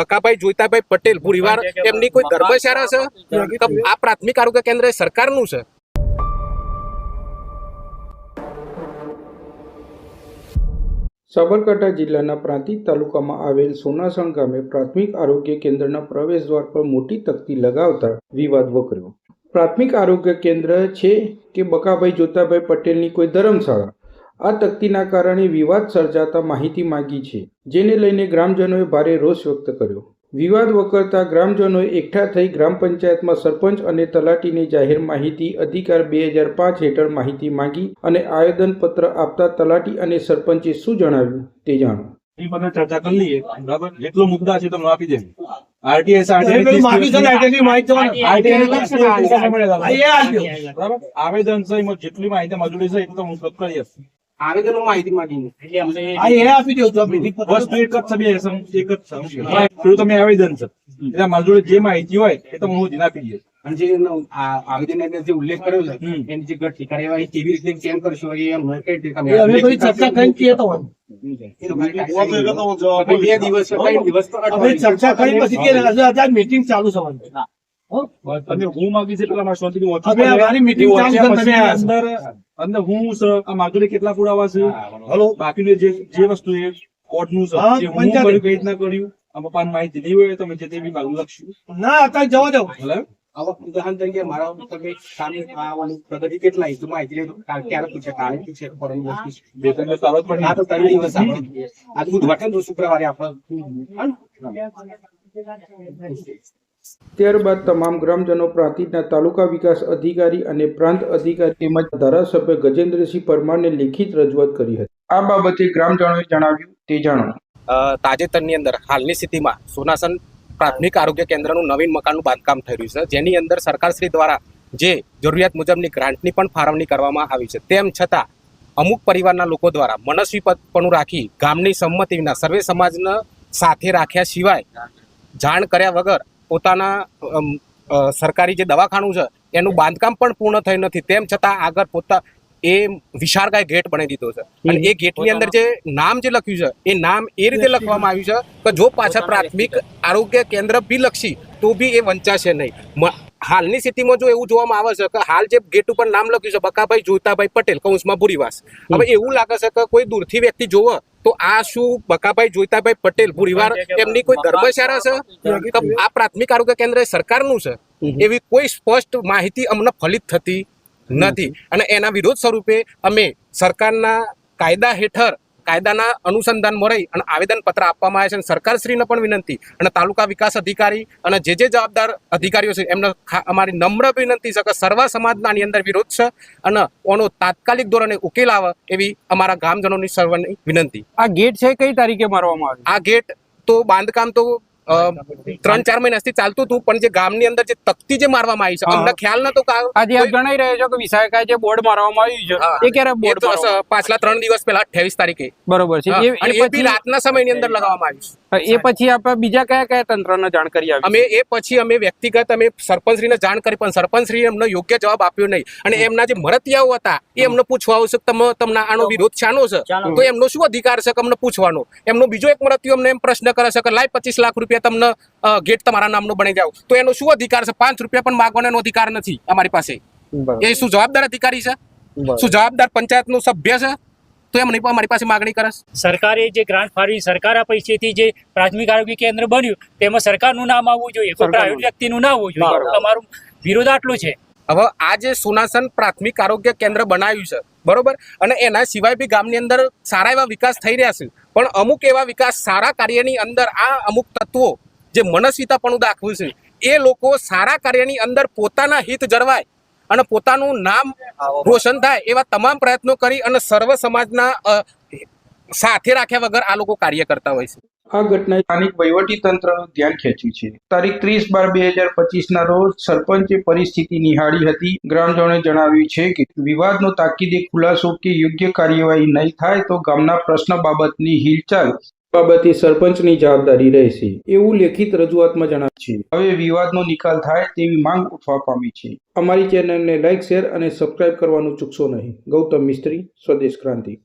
બકાભાઈ જોઈતાભાઈ પટેલ પુરીવાર એમની કોઈ ધર્મશાળા છે? આ પ્રાથમિક આરોગ્ય કેન્દ્ર એ સરકારનું છે? સાબરકાંઠા જિલ્લાના પ્રાંતિજ તાલુકામાં આવેલ સોનાસણ ગામે પ્રાથમિક આરોગ્ય કેન્દ્રના પ્રવેશ દ્વાર પર મોટી તકતી લગાવતા વિવાદ વકર્યો. પ્રાથમિક આરોગ્ય કેન્દ્ર છે કે બકાભાઈ જોતાભાઈ પટેલની કોઈ ધર્મશાળા? આ તકતીના કારણે વિવાદ સર્જાતા માહિતી માંગી છે જેને લઈને ગ્રામજનોએ ભારે રોષ વ્યક્ત કર્યો. વિવાદ વકરતા ગ્રામજનોએ એકઠા થઈ ગ્રામ પંચાયતમાં સરપંચ અને તલાટીને જાહેર માહિતી અધિકાર બે હજાર પાંચ હેઠળ માહિતી માગી અને આવેદનપત્ર આપતા તલાટી અને સરપંચે શું જણાવ્યું તે જાણો. એ બધા ચર્ચા કરી લઈએ. બરાબર? જેટલો મુદ્દા છે તમને આપી આરટીએસ આવેદન છે જેટલી માહિતી મજૂરી છે એટલું તો હું કરી. આવેદનો માહિતી માંગી હા, એ આપી દઉં છું. વસ્તુ એક જ છે એક જ છે તમે આવેદન છે. એટલે મજૂરી જે માહિતી હોય એ તો હું જીના આપી દઈશ. અને જે આવેદન અંદર જે ઉલ્લેખ કર્યો છે એની જે ઘટતી કાર્યવાહી કેવી રીતે કેમ કરશો એ અમને કઈ રીતે અમે બધી ચર્ચા તો બે દિવસ કે દિવસ તો અમે ચર્ચા કરી પછી કે અત્યારે meeting ચાલુ છે તમે હું. માગી છે એટલા શાંતિથી ચાલુ તમે. અંદર અંદર હું આ માધુરી કેટલા પુરાવા છે? હલો. બાકીનું જે જે વસ્તુ એ કોર્ટનું છે. જે હું કર્યું કઈ રીતના કર્યું આ પપ્પાને માહિતી નહીં હોય તમે જે તે બી માગું લખશું. ના અત્યારે જવા દો. ભલે આવા ઉદાહરણ તરીકે મારા તમે સામે આવવાની પ્રગતિ કેટલા એ માહિતી લેતો ક્યારે પૂછે કાલે પૂછે પરમ બે ત્રણ દિવસ સારો જ આ તો ત્રણ દિવસ આપણે આજ બુધવાર છે ને તો શુક્રવારે આપણે. ત્યારબાદ તમામ ગ્રામજનો, પ્રાંતિજના તાલુકા વિકાસ અધિકારી અને પ્રાંત અધિકારી તેમજ ધારાસભ્ય ગજેન્દ્રસિંહ પરમારને લેખિત રજૂઆત કરી હતી. આ બાબતે ગ્રામજનોએ જણાવ્યું, તે જાણો. તાજેતરની અંદર હાલની સ્થિતિમાં સોનાસન પ્રાથમિક આરોગ્ય કેન્દ્રનું નવીન મકાનનું બાંધકામ થઈ રહ્યું છે. જેની અંદર સરકારશ્રી દ્વારા જે જરૂરિયાત મુજબની ગ્રાન્ટની પણ ફાળવણી કરવામાં આવી છે. તેમ છતાં, અમુક પરિવારના લોકો દ્વારા મનસ્વીપણું રાખી ગામની સંમતિ વિના સર્વે સમાજને સાથે રાખ્યા સિવાય જાણ કર્યા વગર પોતાના સરકારી જે દવાખાનું છે એનું બાંધકામ પણ પૂર્ણ થયું નથી. તેમ છતાં આગળ પોતા એ વિશાળકાય ગેટ બનાવી દીધો છે. અને એ ગેટની અંદર જે નામ જે લખ્યું છે એ નામ એ રીતે લખવામાં આવ્યું છે કે જો પાછા પ્રાથમિક આરોગ્ય કેન્દ્ર બી લખશી તો બી એ વંચાશે નહીં. હાલની સ્થિતિમાં જો એવું જોવામાં આવે છે કે હાલ જે ગેટ ઉપર નામ લખ્યું છે બકાભાઈ જોતાભાઈ પટેલ કૌંસમાં ભુરીવાસ. હવે એવું લાગે છે કે કોઈ દૂરથી વ્યક્તિ જોવે તો આ શું બકાભાઈ જોઈતાભાઈ પટેલ પુરીવાર એમની કોઈ ધર્મશાળા છે? આ પ્રાથમિક આરોગ્ય કેન્દ્ર સરકારનું છે. એવી કોઈ સ્પષ્ટ માહિતી અમને ફલિત થતી નથી. અને એના વિરોધ સ્વરૂપે અમે સરકારના કાયદા હેઠળ કાયદાના અનુસંધાનમાં રહી અને આવેદનપત્ર આપવામાં આવે છે અને સરકારશ્રીને પણ વિનંતી અને તાલુકા વિકાસ અધિકારી અને જે જે જવાબદાર અધિકારીઓ છે એમને અમારી નમ્ર વિનંતી છે કે સર્વ સમાજના આની અંદર વિરોધ છે અને ઓનો તાત્કાલિક ધોરણે ઉકેલ આવે એવી અમારા ગામજનોની સર્વની વિનંતી. આ ગેટ છે કઈ તારીખે મારવામાં આવે આ ગેટ તો બાંધકામ તો ત્રણ ચાર મહિનાથી ચાલતું હતું પણ જે ગામની અંદર જે તકતી જે મારવામાં આવી છે અમને ખ્યાલ નતો આજે આપ જણાઈ રહ્યો છો કે વિશાખાએ જે બોર્ડ મારવામાં આવ્યું છે એ ક્યારે બોર્ડ પાછલા ત્રણ દિવસ પહેલા અઠ્યાવીસ તારીખે. બરોબર છે. અને એ એ બી રાતના સમયની અંદર લગાવવામાં આવ્યું છે. એ પછી આપણે બીજા કયા કયા તંત્રને જાણ કરી આવી? અમે એ પછી અમે વ્યક્તિગત અમે સરપંચશ્રીને જાણ કરી પણ સરપંચશ્રીએ અમને યોગ્ય જવાબ આપ્યો નહીં. અને એમના જે મરતિયાઓ હતા એ અમને પૂછવા આવશે તમે તમને આનો વિરોધ શાનો છે? તો એમનો શું અધિકાર છે કે અમને પૂછવાનો? એમનો બીજો એક મરતિયો અમને એમ પ્રશ્ન કરે છે કે લાય પચીસ લાખ રૂપિયા તમને ગેટ તમારા નામનો બની જાવ તો એનો શું અધિકાર છે? પાંચ રૂપિયા પણ માગવાનો અધિકાર નથી અમારી પાસે. એ શું જવાબદાર અધિકારી છે? શું જવાબદાર પંચાયતનો સભ્ય છે? તો એમની પણ મારી પાસે માગણી કરશ સરકારે જે ગ્રાન્ટ ફાળવી સરકારના પૈસેથી જે પ્રાથમિક આરોગ્ય કેન્દ્ર બન્યું તેમાં સરકારનું નામ આવવું જોઈએ કોઈ પ્રાઇવેટ વ્યક્તિનું ના આવવું જોઈએ. અમારું વિરોધ આટલો છે. હવે આ જે સુનાસન પ્રાથમિક આરોગ્ય કેન્દ્ર બનાવ્યું છે બરોબર? અને એના સિવાય બી ગામની અંદર સારા એવા વિકાસ થઈ રહ્યા છે. પણ અમુક એવા વિકાસ સારા કાર્યની અંદર આ અમુક તત્વો જે મનસ્વીતાપણું દાખવ્યું છે એ લોકો સારા કાર્યની અંદર પોતાના હિત જળવાય. અને પોતાનું નામ રોશન થાય એવા તમામ પ્રયત્નો કરી અને સર્વ સમાજના સાથે રાખ્યા વગર આ લોકો કાર્ય કરતા હોય છે. આ ઘટનાએ સ્થાનિક વહીવટી તંત્રનું ધ્યાન ખેંચ્યું છે. તારીખ ત્રીસ બાર બે હજાર પચીસના રોજ સરપંચે પરિસ્થિતિ નિહાળી હતી. ગ્રામજનોએ જણાવ્યું છે કે વિવાદનો તાકીદે ખુલાસો કે યોગ્ય કાર્યવાહી નહીં થાય તો ગામના પ્રશ્ન બાબતની હિલચાલ બાબતે સરપંચની જવાબદારી રહેશે એવું લેખિત રજૂઆતમાં જણાવ્યું છે. હવે વિવાદનો નિકાલ થાય તેવી માંગ ઉઠવા પામી છે. અમારી ચેનલને લાઇક શેર અને સબસ્ક્રાઇબ કરવાનું ચૂકશો નહીં. ગૌતમ મિસ્ત્રી સ્વદેશ ક્રાંતિ.